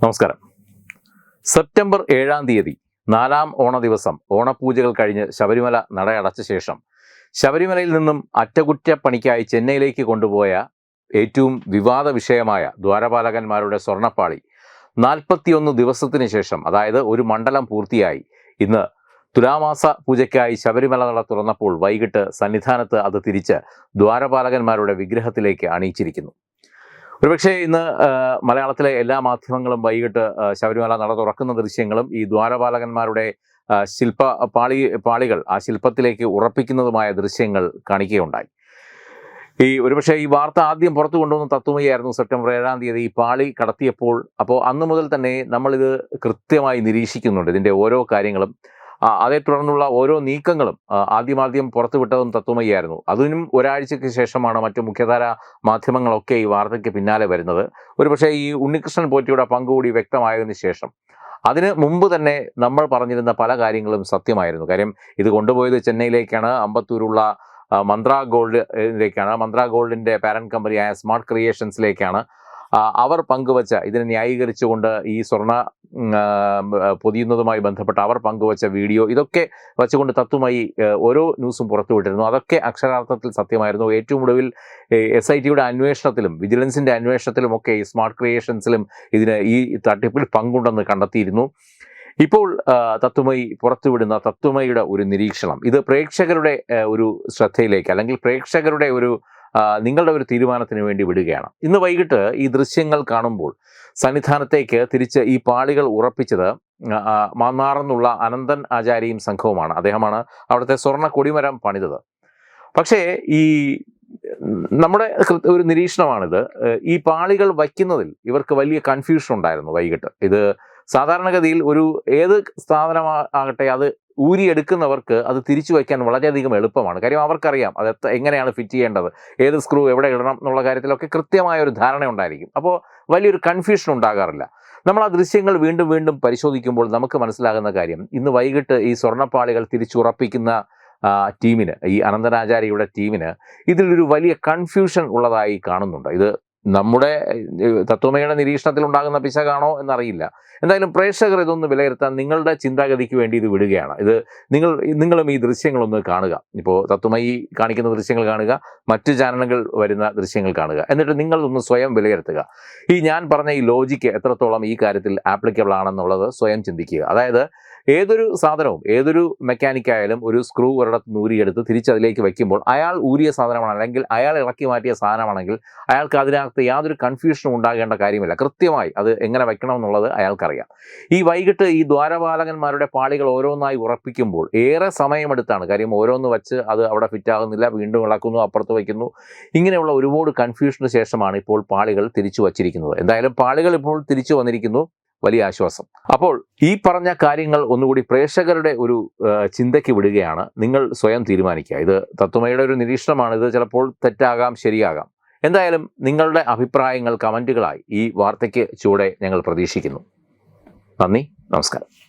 നമസ്കാരം. സെപ്റ്റംബർ ഏഴാം തീയതി നാലാം ഓണ ദിവസം ഓണപൂജകൾ കഴിഞ്ഞ് ശബരിമല നട അടച്ച ശേഷം ശബരിമലയിൽ നിന്നും അറ്റകുറ്റപ്പണിക്കായി ചെന്നൈയിലേക്ക് കൊണ്ടുപോയ ഏറ്റവും വിവാദ വിഷയമായ ദ്വാരപാലകന്മാരുടെ സ്വർണപ്പാളി നാൽപ്പത്തിയൊന്ന് ദിവസത്തിന് ശേഷം അതായത് ഒരു മണ്ഡലം പൂർത്തിയായി. ഇന്ന് തുലാമാസ പൂജയ്ക്കായി ശബരിമല നട തുറന്നപ്പോൾ വൈകിട്ട് സന്നിധാനത്ത് അത് തിരിച്ച് ദ്വാരപാലകന്മാരുടെ വിഗ്രഹത്തിലേക്ക് അണിയിച്ചിരിക്കുന്നു. ഒരുപക്ഷെ ഇന്ന് മലയാളത്തിലെ എല്ലാ മാധ്യമങ്ങളും വൈകിട്ട് ശബരിമല നട തുറക്കുന്ന ദൃശ്യങ്ങളും ഈ ദ്വാരപാലകന്മാരുടെ ശില്പ പാളി പാളികൾ ആ ശില്പത്തിലേക്ക് ഉറപ്പിക്കുന്നതുമായ ദൃശ്യങ്ങൾ കാണിക്കുകയുണ്ടായി. ഈ ഒരുപക്ഷെ ഈ വാർത്ത ആദ്യം പുറത്തു കൊണ്ടുവന്ന തത്വമയായിരുന്നു സെപ്റ്റംബർ ഏഴാം തീയതി ഈ പാളി കടത്തിയപ്പോൾ. അപ്പോൾ അന്ന് മുതൽ തന്നെ നമ്മളിത് കൃത്യമായി നിരീക്ഷിക്കുന്നുണ്ട്. ഇതിന്റെ ഓരോ കാര്യങ്ങളും അതേ തുടർന്നുള്ള ഓരോ നീക്കങ്ങളും ആദ്യമാദ്യം പുറത്തുവിട്ടതും തത്വമയ്യായിരുന്നു. അതിനും ഒരാഴ്ചയ്ക്ക് ശേഷമാണ് മറ്റു മുഖ്യധാര മാധ്യമങ്ങളൊക്കെ ഈ വാർത്തയ്ക്ക് പിന്നാലെ വരുന്നത്. ഒരുപക്ഷേ ഈ ഉണ്ണികൃഷ്ണൻ പോറ്റിയുടെ പങ്കുകൂടി വ്യക്തമായതിനു ശേഷം. അതിന് മുമ്പ് തന്നെ നമ്മൾ പറഞ്ഞിരുന്ന പല കാര്യങ്ങളും സത്യമായിരുന്നു. കാര്യം ഇത് കൊണ്ടുപോയത് ചെന്നൈയിലേക്കാണ് അമ്പത്തൂരുള്ള മന്ത്ര ഗോൾഡിലേക്കാണ് മന്ത്ര ഗോൾഡിന്റെ പാരന്റ് കമ്പനിയായ സ്മാർട്ട് ക്രിയേഷൻസിലേക്കാണ്. അവർ പങ്കുവച്ച ഇതിനെ ന്യായീകരിച്ചുകൊണ്ട് ഈ സ്വർണ പൊതിയുന്നതുമായി ബന്ധപ്പെട്ട് അവർ പങ്കുവച്ച വീഡിയോ ഇതൊക്കെ വച്ചുകൊണ്ട് തത്വമായി ഓരോ ന്യൂസും പുറത്തുവിട്ടിരുന്നു അതൊക്കെ അക്ഷരാർത്ഥത്തിൽ സത്യമായിരുന്നു. ഏറ്റവും ഒടുവിൽ എസ് ഐ ടിയുടെ അന്വേഷണത്തിലും വിജിലൻസിന്റെ അന്വേഷണത്തിലും ഒക്കെ ഈ സ്മാർട്ട് ക്രിയേഷൻസിലും ഇതിന് ഈ തട്ടിപ്പിൽ പങ്കുണ്ടെന്ന് കണ്ടെത്തിയിരുന്നു. ഇപ്പോൾ തത്വമയി പുറത്തുവിടുന്ന തത്വമയുടെ ഒരു നിരീക്ഷണം. ഇത് പ്രേക്ഷകരുടെ ഒരു ശ്രദ്ധയിലേക്ക് അല്ലെങ്കിൽ പ്രേക്ഷകരുടെ ഒരു നിങ്ങളുടെ ഒരു തീരുമാനത്തിന് വേണ്ടി വിടുകയാണ്. ഇന്ന് വൈകിട്ട് ഈ ദൃശ്യങ്ങൾ കാണുമ്പോൾ സന്നിധാനത്തേക്ക് തിരിച്ച് ഈ പാളികൾ ഉറപ്പിച്ചത് മാന്നാറെന്നുള്ള അനന്തൻ ആചാര്യയും സംഘവുമാണ്. അദ്ദേഹമാണ് അവിടുത്തെ സ്വർണ കൊടിമരം പണിതത്. പക്ഷേ ഈ നമ്മുടെ ഒരു നിരീക്ഷണമാണിത്. ഈ പാളികൾ വയ്ക്കുന്നതിൽ ഇവർക്ക് വലിയ കൺഫ്യൂഷൻ ഉണ്ടായിരുന്നു വൈകിട്ട്. ഇത് സാധാരണഗതിയിൽ ഒരു ഏത് സ്ഥാപനമാകട്ടെ അത് ഊരിയെടുക്കുന്നവർക്ക് അത് തിരിച്ചു വയ്ക്കാൻ വളരെയധികം എളുപ്പമാണ്. കാര്യം അവർക്കറിയാം അത് എങ്ങനെയാണ് ഫിറ്റ് ചെയ്യേണ്ടത്. ഏത് സ്ക്രൂ എവിടെ ഇടണം എന്നുള്ള കാര്യത്തിലൊക്കെ കൃത്യമായ ഒരു ധാരണ ഉണ്ടായിരിക്കും അപ്പോൾ വലിയൊരു കൺഫ്യൂഷൻ ഉണ്ടാകാറില്ല. നമ്മൾ ആ ദൃശ്യങ്ങൾ വീണ്ടും വീണ്ടും പരിശോധിക്കുമ്പോൾ നമുക്ക് മനസ്സിലാകുന്ന കാര്യം ഇന്ന് വൈകിട്ട് ഈ സ്വർണപ്പാളികൾ തിരിച്ചുറപ്പിക്കുന്ന ടീമിന് ഈ അനന്തനാചാര്യയുടെ ടീമിന് ഇതിലൊരു വലിയ കൺഫ്യൂഷൻ ഉള്ളതായി കാണുന്നുണ്ട്. ഇത് നമ്മുടെ തത്വമയുടെ നിരീക്ഷണത്തിൽ ഉണ്ടാകുന്ന പിശകാണോ എന്നറിയില്ല. എന്തായാലും പ്രേക്ഷകർ ഇതൊന്ന് വിലയിരുത്താൻ നിങ്ങളുടെ ചിന്താഗതിക്ക് വേണ്ടി ഇത് വിടുകയാണ്. ഇത് നിങ്ങൾ നിങ്ങളും ഈ ദൃശ്യങ്ങളൊന്ന് കാണുക. ഇപ്പോൾ തത്വമയി കാണിക്കുന്ന ദൃശ്യങ്ങൾ കാണുക മറ്റു ചാനലുകൾ വരുന്ന ദൃശ്യങ്ങൾ കാണുക. എന്നിട്ട് നിങ്ങളൊന്ന് സ്വയം വിലയിരുത്തുക. ഈ ഞാൻ പറഞ്ഞ ഈ ലോജിക്ക് എത്രത്തോളം ഈ കാര്യത്തിൽ ആപ്ലിക്കബിൾ ആണെന്നുള്ളത് സ്വയം ചിന്തിക്കുക. അതായത് ഏതൊരു സാധനവും ഏതൊരു മെക്കാനിക് ആയാലും ഒരു സ്ക്രൂ ഒരിടത്ത് നൂരിയെടുത്ത് തിരിച്ചതിലേക്ക് വെക്കുമ്പോൾ അയാൾ ഊരിയ സാധനമാണ്. അല്ലെങ്കിൽ അയാൾ ഇളക്കി മാറ്റിയ സാധനമാണെങ്കിൽ അയാൾക്ക് അതിനകത്ത് യാതൊരു കൺഫ്യൂഷനും ഉണ്ടാകേണ്ട കാര്യമില്ല. കൃത്യമായി അത് എങ്ങനെ വെക്കണം എന്നുള്ളത് അയാൾക്കറിയാം. ഈ വൈകിട്ട് ഈ ദ്വാരപാലകന്മാരുടെ പാളികൾ ഓരോന്നായി ഉറപ്പിക്കുമ്പോൾ ഏറെ സമയമെടുത്താണ്. കാര്യം ഓരോന്ന് വെച്ച് അത് അവിടെ ഫിറ്റാകുന്നില്ല വീണ്ടും ഇളക്കുന്നു അപ്പുറത്ത് വയ്ക്കുന്നു ഇങ്ങനെയുള്ള ഒരുപാട് കൺഫ്യൂഷന് ശേഷമാണ് ഇപ്പോൾ പാളികൾ തിരിച്ചു വച്ചിരിക്കുന്നത്. എന്തായാലും പാളികൾ ഇപ്പോൾ തിരിച്ചു വന്നിരിക്കുന്നു. വലിയ ആശ്വാസം. അപ്പോൾ ഈ പറഞ്ഞ കാര്യങ്ങൾ ഒന്നുകൂടി പ്രേക്ഷകരുടെ ഒരു ചിന്തയ്ക്ക് വിടുകയാണ്. നിങ്ങൾ സ്വയം തീരുമാനിക്കുക. ഇത് തത്വമയുടെ ഒരു നിരീക്ഷണമാണ്. ഇത് ചിലപ്പോൾ തെറ്റാകാം ശരിയാകാം. എന്തായാലും നിങ്ങളുടെ അഭിപ്രായങ്ങൾ കമന്റുകളായി ഈ വാർത്തയ്ക്ക് ചൂടെ ഞങ്ങൾ പ്രതീക്ഷിക്കുന്നു. നന്ദി നമസ്കാരം.